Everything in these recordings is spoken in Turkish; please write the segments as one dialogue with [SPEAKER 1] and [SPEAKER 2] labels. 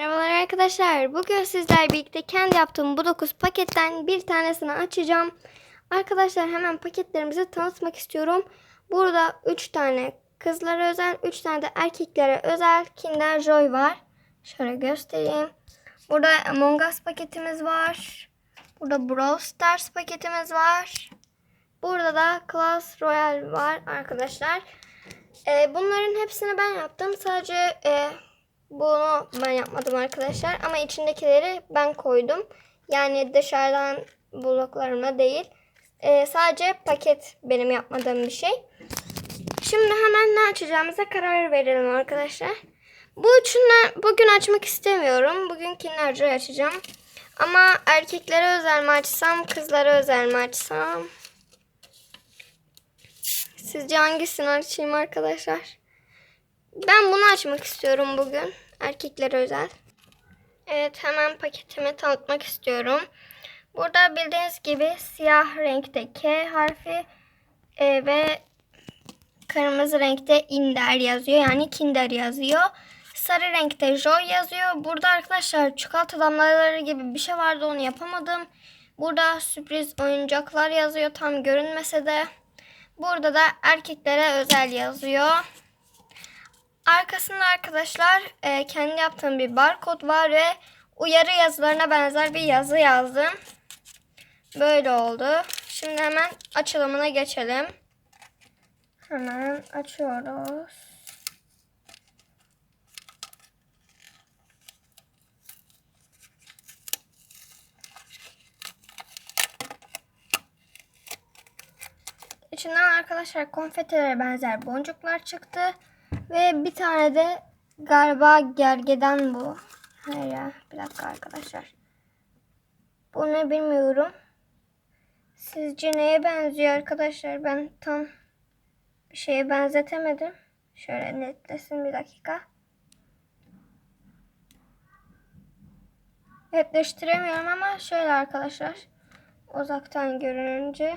[SPEAKER 1] Merhabalar arkadaşlar. Bugün sizler birlikte kendi yaptığım bu 9 paketten bir tanesini açacağım. Arkadaşlar hemen paketlerimizi tanıtmak istiyorum. Burada 3 tane kızlara özel, 3 tane de erkeklere özel Kinder Joy var. Şöyle göstereyim. Burada Among Us paketimiz var. Burada Brawl Stars paketimiz var. Burada da Clash Royale var arkadaşlar. Ee, bunların hepsini ben yaptım. Sadece e, bunu ben yapmadım arkadaşlar. Ama içindekileri ben koydum. Yani dışarıdan bloklarımla değil. Ee, sadece paket benim yapmadığım bir şey. Şimdi hemen ne açacağımıza karar verelim arkadaşlar. Bu üçünü bugün açmak istemiyorum. Bugün Kinder Joy açacağım. Ama erkeklere özel mi açsam, kızlara özel mi açsam? Sizce hangisini açayım arkadaşlar? Ben bunu açmak istiyorum bugün. Erkeklere özel. Evet hemen paketimi tanıtmak istiyorum. Burada bildiğiniz gibi siyah renkte K harfi e, ve kırmızı renkte Inder yazıyor. Yani Kinder yazıyor. Sarı renkte Joy yazıyor. Burada arkadaşlar çikolata damlaları gibi bir şey vardı onu yapamadım. Burada sürpriz oyuncaklar yazıyor tam görünmese de. Burada da erkeklere özel yazıyor. Arkasında arkadaşlar e, kendi yaptığım bir barkod var ve uyarı yazılarına benzer bir yazı yazdım. Böyle oldu. Şimdi hemen açılımına geçelim. Hemen açıyoruz. İçinden arkadaşlar konfetilere benzer boncuklar çıktı. Ve bir tane de galiba gergeden bu. Hayır ya bir dakika arkadaşlar. Bu ne bilmiyorum. Sizce neye benziyor arkadaşlar? Ben tam bir şeye benzetemedim. Şöyle netlesin bir dakika. Netleştiremiyorum ama şöyle arkadaşlar. Uzaktan görününce.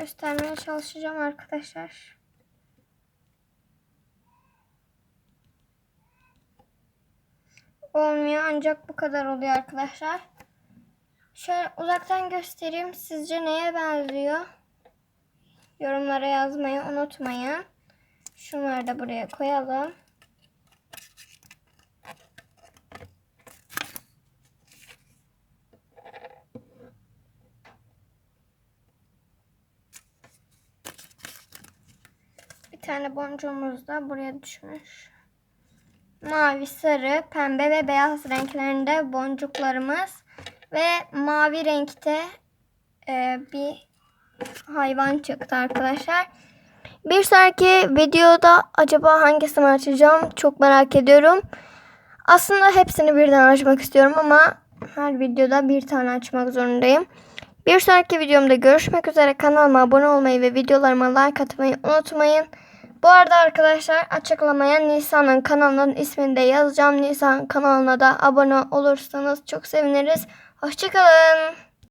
[SPEAKER 1] Göstermeye çalışacağım arkadaşlar. Olmuyor ancak bu kadar oluyor arkadaşlar. Şöyle uzaktan göstereyim. Sizce neye benziyor? Yorumlara yazmayı unutmayın. Şunları da buraya koyalım. Tane boncuğumuz da buraya düşmüş. Mavi, sarı, pembe ve beyaz renklerinde boncuklarımız ve mavi renkte e, bir hayvan çıktı arkadaşlar. Bir sonraki videoda acaba hangisini açacağım çok merak ediyorum. Aslında hepsini birden açmak istiyorum ama her videoda bir tane açmak zorundayım. Bir sonraki videomda görüşmek üzere. Kanalıma abone olmayı ve videolarıma like atmayı unutmayın. Bu arada arkadaşlar açıklamaya Nisan'ın kanalının ismini de yazacağım. Nisan kanalına da abone olursanız çok seviniriz. Hoşçakalın.